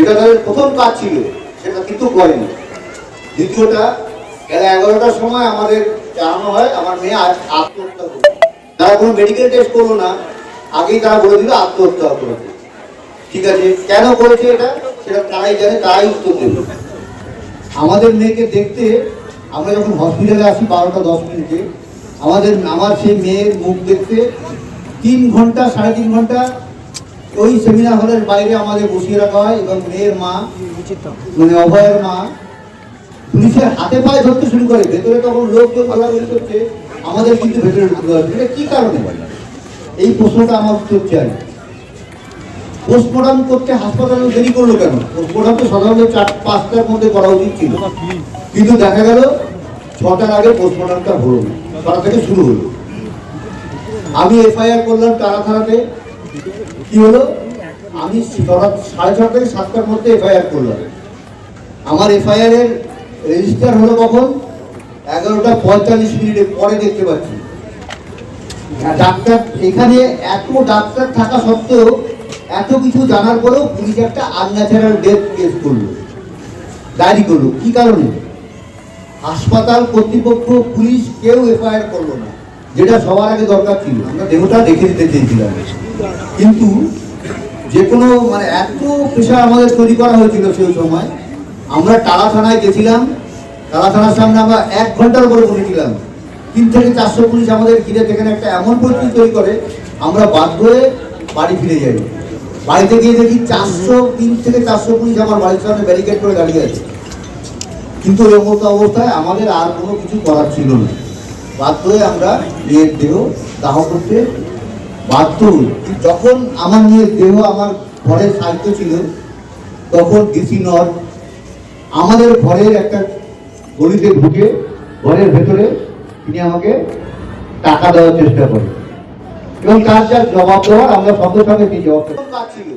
সেটা তাদের প্রথম কাজ ছিল, সেটা কিন্তু করেনি। দ্বিতীয়টা, বেলা এগারোটার সময় আমাদের জানানো হয়, আমার মেয়ে আজ আত্মহত্যা করবে। তারা কোনো মেডিকেল টেস্ট করল না, আগেই তারা বলে দিল আত্মহত্যা করেছে। ঠিক আছে, কেন করেছে এটা? সেটা তারাই জানে, তারাই উত্তর দেবে। আমাদের মেয়েকে দেখতে, আমরা যখন হসপিটালে আসি বারোটা দশ মিনিটে, আমাদের আমার সেই মেয়ের মুখ দেখতে তিন ঘণ্টা, সাড়ে তিন ঘণ্টা ওই সেমিনার হলের বাইরে আমাদের বসিয়ে রাখা হয় এবং মেয়ের মা মানে অভয়ের মা পুলিশের হাতে পায়ে ধরতে শুরু করে। ভেতরে তখন লোক লোকজন বলাবলি করছে, আমাদের কিন্তু ভেতরে ঢুকতে হবে। এটা কি কারণে? এই প্রশ্নটা আমার উত্তর চাই। পোস্টমর্টম করতে হাসপাতালে দেরি করল কেন? পোস্টমর্টম তো সাধারণত চার, পাঁচটার মধ্যে করা উচিত ছিল। কিন্তু দেখা গেল, ছটার আগে পোস্টমর্টমটা হলো না থেকে শুরু হলো। আমি এফআইআর করলাম তারা থানাতে কি হলো? আমি সাড়ে ছটা থেকে সাতটার মধ্যে এফআইআর করলাম। আমার এফআইআর এর রেজিস্টার হলো কখন? এগারোটা পঁয়তাল্লিশ মিনিটের পরে দেখতে পাচ্ছি। ডাক্তার এখানে এত ডাক্তার থাকা সত্ত্বেও এত কিছু জানার পরেও পুলিশ একটা আনন্যাচারাল ডেথ কেস করল। ডায়েরি করল। কি কারণে? হাসপাতাল কর্তৃপক্ষ, পুলিশ কেউ এফআইআর করল না। যেটা সবার আগে দরকার ছিল। আমরা দেহটা দেখে দিতে চেয়েছিলাম। কিন্তু যে কোনো মানে এত প্রেশার আমাদের তৈরি করা হয়েছিল সেই সময়। আমরা টালা থানায় গেছিলাম, টালা থানার সামনে আমরা এক ঘণ্টার উপরে বসেছিলাম তিন থেকে চারশো পুলিশ আমাদের ঘিরে সেখানে একটা এমন পরিস্থিতি তৈরি করে, আমরা বাধ্য হয়ে বাড়ি ফিরে যাই। বাড়িতে গিয়ে দেখি চারশো, তিন থেকে চারশো পুলিশ আমার বাড়ির সামনে ব্যারিকেড করে দাঁড়িয়ে আছে। কিন্তু এর মতো অবস্থায় আমাদের আর কোনো কিছু করার ছিল না। বাধ্য হয়ে আমরা মেয়ের দেহ দাহ করতে বাধ্য যখন আমার নিয়ে দেহ আমার ঘরে সাহিত্য ছিল, তখন ডিসি নর আমাদের ঘরের একটা গলিতে ঢুকে ঘরের ভেতরে তিনি আমাকে টাকা দেওয়ার চেষ্টা করেন। এবং তার যা জবাব দেওয়ার আমরা সঙ্গে সঙ্গে সেই জবাব ছিল।